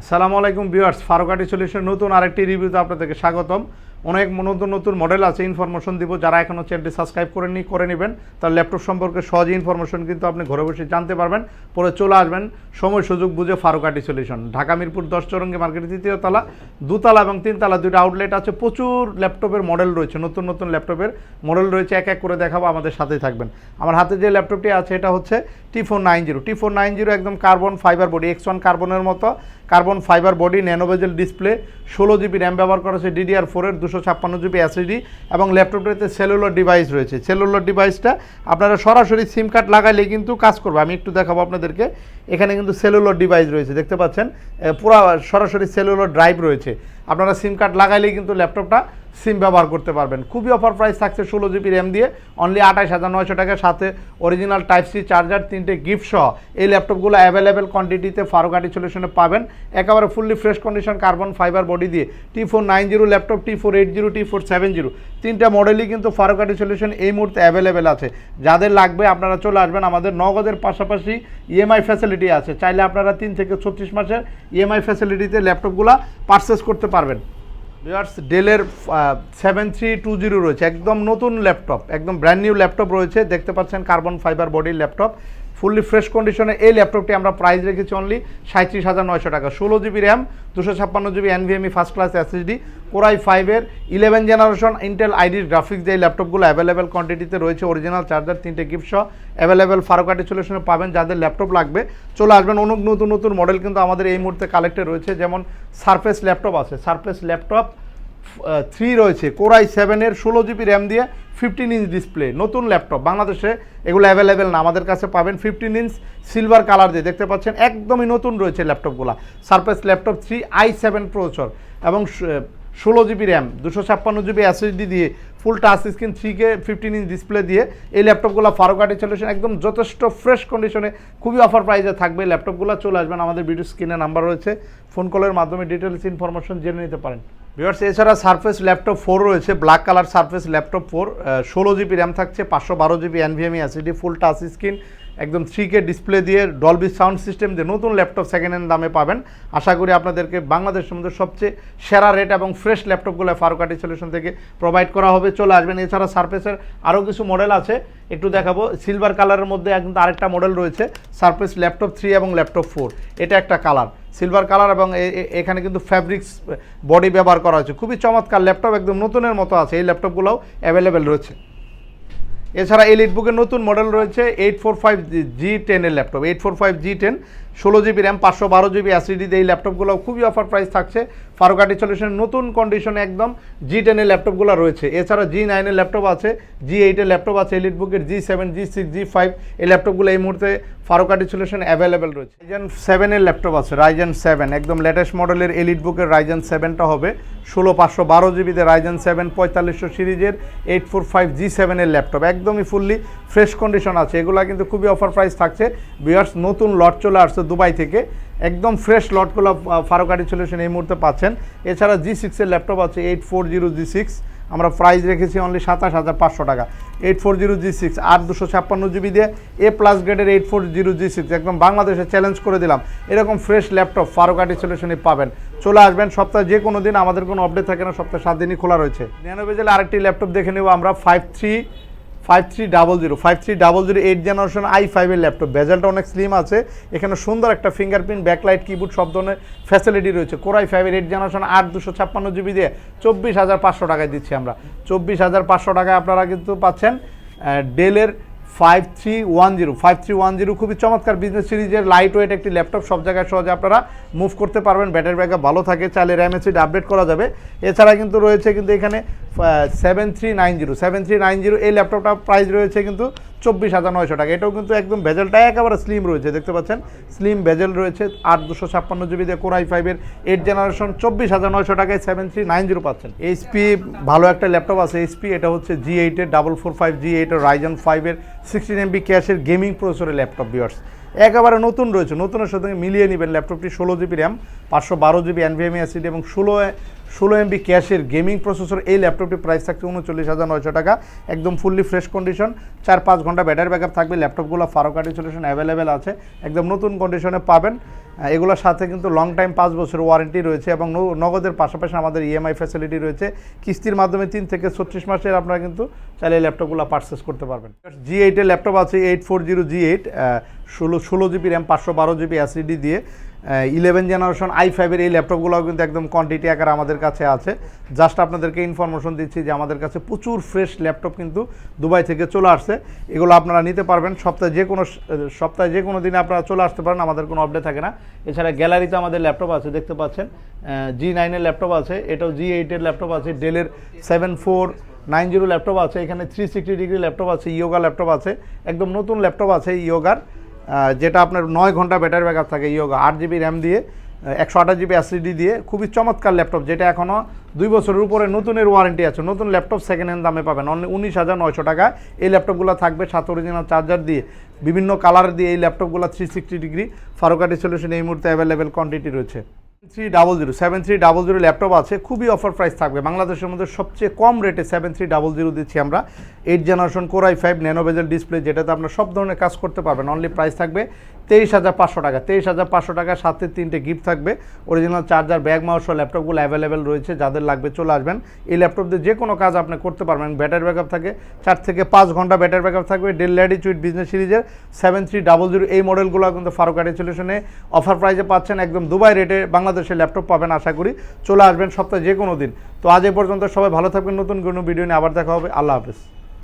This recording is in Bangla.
আসসালামু আলাইকুম ভিউয়ার্স ফারুকাটি সলিউশন নতুন আরেকটি রিভিউতে আপনাদেরকে স্বাগতম। অনেক নতুন নতুন মডেল আছে ইনফরমেশন দিব। যারা এখনও চ্যানেলটি সাবস্ক্রাইব করেননি, করে নেবেন। তার ল্যাপটপ সম্পর্কে সহজে ইনফরমেশন কিন্তু আপনি ঘরে বসে জানতে পারবেন। পরে চলে আসবেন সময় সুযোগ বুঝে ফারুকাটি সলিউশন ঢাকা মিরপুর দশ চরঙ্গি মার্কেটের তৃতীয় তলা। দুতলা এবং তিনতলা দুটো আউটলেট আছে। প্রচুর ল্যাপটপের মডেল রয়েছে। নতুন নতুন ল্যাপটপের মডেল রয়েছে। এক এক করে দেখাবো, আমাদের সাথেই থাকবেন। আমার হাতে যে ল্যাপটপটি আছে, এটা হচ্ছে T four nine zero T four nine zero একদম carbon fibre body X one কার্বনের মতো। Carbon fibre body nano bezel display ষোলো জিবি র্যাম ব্যবহার করা হচ্ছে ডিডিআর ফোরের দুশো ছাপ্পান্ন জিবি এসএসডি এবং ল্যাপটপটাতে সেলুলার ডিভাইস রয়েছে। সেলুলার ডিভাইসটা আপনারা সরাসরি সিম কার্ড লাগাইলে কিন্তু কাজ করবে। আমি একটু দেখাবো আপনাদেরকে। এখানে কিন্তু সেলুলার ডিভাইস রয়েছে, দেখতে পাচ্ছেন? পুরা সরাসরি সেলুলার ড্রাইভ রয়েছে। আপনারা সিম কার্ড লাগাইলেই কিন্তু ল্যাপটপটা সিম ব্যবহার করতে পারবেন। খুবই অফার প্রাইস থাকছে ষোলো জিবি র্যাম দিয়ে অনলি আঠাশ হাজার নয়শো টাকার সাথে অরিজিনাল টাইপ সি চার্জার তিনটে গিফট সহ। এই ল্যাপটপগুলো অ্যাভেলেবেল কোয়ান্টিটিতে ফারুকাটি সলিউশনে পাবেন। একেবারে fully fresh condition carbon fibre body দিয়ে। T four nine zero laptop T four eight zero T four seven zero তিনটা মডেলই কিন্তু ফারুকাটি সলিউশন এই মুহূর্তে অ্যাভেলেবেল আছে। যাদের লাগবে আপনারা চলে আসবেন। আমাদের নগদের পাশাপাশি ইএমআই ফ্যাসিলিটি আছে। চাইলে আপনারা তিন থেকে ছত্রিশ মাসের ইএমআই ফ্যাসিলিটিতে ল্যাপটপগুলো পারচেস করতে পারবেন। ভিউয়ার্স ডেলের সেভেন থ্রি টু জিরো রয়েছে। একদম নতুন ল্যাপটপ একদম ব্র্যান্ড নিউ ল্যাপটপ রয়েছে। দেখতে পাচ্ছেন কার্বন ফাইবার বডির ল্যাপটপ ফুললি ফ্রেশ কন্ডিশনে এই ল্যাপটপটি আমরা প্রাইস রেখেছি অনলি সাঁত্রিশ হাজার নয়শো টাকা। ষোলো জিবি র্যাম দুশো ছাপ্পান্ন GB NVMe first class SSD core i ফাইভের ইলেভেন জেনারেশন ইন্টেল আইডির গ্রাফিক্স দিয়ে ল্যাপটপগুলো অ্যাভেলেবেল কোয়ান্টিটিতে রয়েছে অরিজিনাল চার্জার তিনটে গিফট সহ অ্যাভেলেবেল ফারোকাটি সলিউশনে পাবেন, যাদের ল্যাপটপ লাগবে। চলে আসবেন অনেক নতুন নতুন মডেল কিন্তু আমাদের এই মুহূর্তে কালেক্টে রয়েছে, যেমন সারফেস ল্যাপটপ আছে। সারফেস ল্যাপটপ থ্রি রয়েছে। কোরাই সেভেনের ষোলো জিবি র্যাম দিয়ে ফিফটিন ইঞ্চ ডিসপ্লে নতুন ল্যাপটপ বাংলাদেশে এগুলো অ্যাভেলেবেল না, আমাদের কাছে পাবেন ফিফটিন ইঞ্চ সিলভার কালার দিয়ে। দেখতে পাচ্ছেন, একদমই নতুন রয়েছে ল্যাপটপগুলো Surface laptop three i seven প্রোচর এবং ষোলো জিবি র্যাম, দুশো ছাপ্পান্ন জিবি এসএসডি দিয়ে full touch screen three K fifteen inch display দিয়ে, এই ল্যাপটপগুলো ফারুকাটি সলিউশন একদম যথেষ্ট ফ্রেশ কন্ডিশনে খুবই অফার প্রাইসে থাকবে। ল্যাপটপগুলো চলে আসবেন, আমাদের ভিডিও স্ক্রিনে নাম্বার রয়েছে। ফোন কলের মাধ্যমে ডিটেলস ইনফরমেশন জেনে নিতে পারেন। ভিউয়ার্স এছাড়া সারফেস ল্যাপটপ ফোর রয়েছে black colour surface laptop four ষোলো জিবি র্যাম থাকছে, পাঁচশো বারো GB NVMe SSD full touch screen একদম থ্রি কে ডিসপ্লে দিয়ে ডলবি সাউন্ড সিস্টেম দিয়ে নতুন ল্যাপটপ সেকেন্ড হ্যান্ড দামে পাবেন। আশা করি আপনাদেরকে বাংলাদেশের মধ্যে সবচেয়ে সেরা রেট এবং ফ্রেশ ল্যাপটপগুলো ফারুকাটি সলিউশন থেকে প্রোভাইড করা হবে। চলে আসবেন। এছাড়া সারফেসের আরও কিছু মডেল আছে। একটু দেখাবো। সিলভার কালারের মধ্যে কিন্তু আরেকটা মডেল রয়েছে। সারফেস ল্যাপটপ থ্রি এবং ল্যাপটপ ফোর এটা একটা কালার সিলভার কালার এবং এখানে কিন্তু ফ্যাব্রিক্স বডি ব্যবহার করা হয়েছে। খুবই চমৎকার ল্যাপটপ একদম নতুনের মতো আছে। এই ল্যাপটপগুলোও অ্যাভেলেবেল রয়েছে। এছাড়া এই লিটবুকের নতুন মডেল রয়েছে এইট ফোর ফাইভ জি টেনের laptop eight four five G ten ষোলো জিবি র্যাম পাঁচশো বারো জিবি অ্যাসিডিতে এই ল্যাপটপগুলো খুবই অফার প্রাইস থাকছে। ফারুকাটি সলিউশনের নতুন কন্ডিশনে একদম জি টেনের ল্যাপটপগুলো রয়েছে। এছাড়া জি নাইনের ল্যাপটপ আছে জি এইটের ল্যাপটপ আছে এলিটবুকের G seven G six G five এই ল্যাপটপগুলো এই মুহূর্তে ফারুকাটি সলিউশন অ্যাভেলেবেল রয়েছে। রাইজেন সেভেনের ল্যাপটপ আছে রাইজেন সেভেন একদম লেটেস্ট মডেলের এলিটবুকের রাইজেন সেভেনটা হবে। ষোলো পাঁচশো বারো জিবিতে রাইজেন সেভেন পঁয়তাল্লিশশো সিরিজের এইট ফোর ফাইভ জি সেভেনের ল্যাপটপ একদমই ফুললি ফ্রেশ কন্ডিশন আছে। এগুলো কিন্তু খুবই অফার প্রাইস থাকছে। বিয়ার্স নতুন লট চলে আসছে দুবাই থেকে। একদম ফ্রেশ লটগুলো ফারুকাটি সলিউশন এই মুহূর্তে পাচ্ছেন। এছাড়া জি সিক্সের ল্যাপটপ আছে eight four zero G six আমরা প্রাইস রেখেছি অনলি সাতাশ হাজার পাঁচশো টাকা। Eight four zero G six আর দুশো ছাপ্পান্ন জিবি দিয়ে এ প্লাস গ্রেডের eight four zero G six একদম বাংলাদেশে চ্যালেঞ্জ করে দিলাম। এরকম ফ্রেশ ল্যাপটপ ফারোকাটি সলিউশনে পাবেন। চলে আসবেন। সপ্তাহে যে কোনো দিন আমাদের কোনো আপডেট থাকে না, সপ্তাহে সাত দিনই খোলা রয়েছে। ন্যানোভেজেল আরেকটি ল্যাপটপ দেখে নেব আমরা five three five three double zero five three double zero eight generation i ফাইভের ল্যাপটপ বেজালটা অনেক স্লিম আছে। এখানে সুন্দর একটা ফিঙ্গারপ্রিন্ট ব্যাকলাইট কিবোর্ড সব ধরনের ফ্যাসিলিটি রয়েছে। কোরাই ফাইভের এইট জেনারেশন আট দুশো ছাপ্পান্ন জিবি দিয়ে চব্বিশ হাজার পাঁচশো টাকায় দিচ্ছি আমরা। চব্বিশ হাজার পাঁচশো টাকায় আপনারা কিন্তু পাচ্ছেন ডেলের five three one zero five three one zero খুবই চমৎকার বিজনেস সিরিজের লাইট ওয়েট একটি ল্যাপটপ সব জায়গায় সহজে আপনারা মুভ করতে পারবেন ব্যাটারি ব্যাকআপ ভালো থাকে, চাইলে র্যাম এসিড আপডেট করা যাবে। এছাড়া কিন্তু রয়েছে কিন্তু এখানে seven three nine zero seven three nine zero এই ল্যাপটপটা প্রাইস রয়েছে কিন্তু চব্বিশ হাজার নয়শো টাকা। এটাও কিন্তু একদম ভেজেলটা একেবারে স্লিম রয়েছে, দেখতে পাচ্ছেন? স্লিম ভেজেল রয়েছে, আট দুশো ছাপ্পান্ন জিবি দিয়ে কোরাই ফাইভের এইট জেনারেশন চব্বিশ হাজার নয়শো টাকায় সেভেন থ্রি নাইন জিরো পাচ্ছেন। এইচপি ভালো একটা ল্যাপটপ আছে এইচপি এটা হচ্ছে জি এইটের ডাবল ফোর ফাইভ জি এইটের রাইজন ফাইভের সিক্সটিন এমবি ক্যাশের গেমিং প্রসেসরের ল্যাপটপ বিয়ার্স একেবারে নতুন রয়েছে। নতুনের সাথে মিলিয়ে নেবেন ল্যাপটপটি, ষোলো জিবি র্যাম, পাঁচশো বারো জিবি এনভিএমই অ্যাসিড এবং ষোলো ষোলো এমবি ক্যাশের গেমিং প্রসেসর। এই ল্যাপটপটির প্রাইস থাকছে উনচল্লিশ হাজার নয়শো টাকা। একদম ফুললি ফ্রেশ কন্ডিশন চার পাঁচ ঘণ্টা ব্যাটারি ব্যাকআপ থাকবে। ল্যাপটপগুলো ফারোকাটি সলিউশন অ্যাভেলেবেল আছে। একদম নতুন কন্ডিশনে পাবেন। এগুলোর সাথে কিন্তু লং টাইম পাঁচ বছর ওয়ারেন্টি রয়েছে এবং নগদের পাশাপাশি আমাদের ইএমআই ফ্যাসিলিটি রয়েছে। কিস্তির মাধ্যমে তিন থেকে ছত্রিশ মাসের আপনারা কিন্তু চাইলে ল্যাপটপগুলো পারচেস করতে পারবেন। জি এইটের ল্যাপটপ আছে eight four zero G eight ষোলো ষোলো জিবি র্যাম পাঁচশো বারো জিবি অ্যাসিডি দিয়ে ইলেভেন জেনারেশন আই ফাইভের এই ল্যাপটপগুলোও কিন্তু একদম কোয়ান্টিটি আকার আমাদের কাছে আছে। জাস্ট আপনাদেরকে ইনফরমেশন দিচ্ছি যে আমাদের কাছে প্রচুর ফ্রেশ ল্যাপটপ কিন্তু দুবাই থেকে চলে আসছে। এগুলো আপনারা নিতে পারবেন। সপ্তাহে যে কোনো সপ্তাহে যে কোনো দিনে আপনারা চলে আসতে পারেন, আমাদের কোনো আপডেট থাকে না। এছাড়া গ্যালারিতে আমাদের ল্যাপটপ আছে, দেখতে পাচ্ছেন। জি নাইনের ল্যাপটপ আছে, এটাও জি এইটের ল্যাপটপ আছে ডেলের seven four nine zero laptop আছে, এখানে থ্রি সিক্সটি ডিগ্রি ল্যাপটপ আছে ইয়োগা ল্যাপটপ আছে। একদম নতুন ল্যাপটপ আছে ইয়োগার যেটা আপনার নয় ঘণ্টা ব্যাটারি ব্যাকআপ থাকে ইয়োগা, আট জিবি র্যাম দিয়ে একশো আঠাশ জিবি এসিডি দিয়ে, খুবই চমৎকার ল্যাপটপ, যেটা এখনও দুই বছরের উপরে নতুনের ওয়ারেন্টি আছে। নতুন ল্যাপটপ সেকেন্ড হ্যান্ড দামে পাবেন। অনলি উনিশ হাজার নয়শো টাকা এই ল্যাপটপগুলো থাকবে সাত অরিজিনাল চার্জার দিয়ে। বিভিন্ন কালার দিয়ে এই ল্যাপটপগুলো three sixty degree Faruqati solution এই মুহূর্তে অ্যাভেলেবেল কোয়ান্টিটি রয়েছে। Three double zero seven three double zero laptop আছে, খুবই অফার প্রাইস থাকবে। বাংলাদেশের মধ্যে সবচেয়ে কম রেটে সেভেন থ্রি ডাবল জিরো দিচ্ছি আমরা। Eight generation core i five nano bezel display যেটাতে আপনার সব ধরনের কাজ করতে পারবেন। অনলি প্রাইস থাকবে তেইশ হাজার পাঁচশো টাকা, তেইশ হাজার পাঁচশো টাকা, সাথে তিনটে গিফট থাকবে। অরিজিনাল চার্জার ব্যাগ মাউস ল্যাপটপগুলো অ্যাভেলেবেল রয়েছে, যাদের লাগবে চলে আসবেন। এই ল্যাপটপ দিয়ে যে কোনো কাজ আপনি করতে পারবেন। ব্যাটারি ব্যাকআপ থাকে, চার থেকে পাঁচ ঘণ্টা ব্যাটারি ব্যাকআপ থাকবে। ডেল ল্যাটিচুইড বিজনেস সিরিজের সেভেন থ্রি ডাবল জিরো এই মডেলগুলো কিন্তু ফারুকারি সলিউশনে অফার প্রাইসে পাচ্ছেন। একদম দুবাই রেটে বাংলাদেশে ল্যাপটপ পাবেন, আশা করি। চলে আসবেন সপ্তাহে যে কোনো দিন। তো আজ এ পর্যন্ত সবাই ভালো থাকবেন। নতুন কোনো ভিডিও নিয়ে আবার দেখা হবে। আল্লাহ হাফেজ।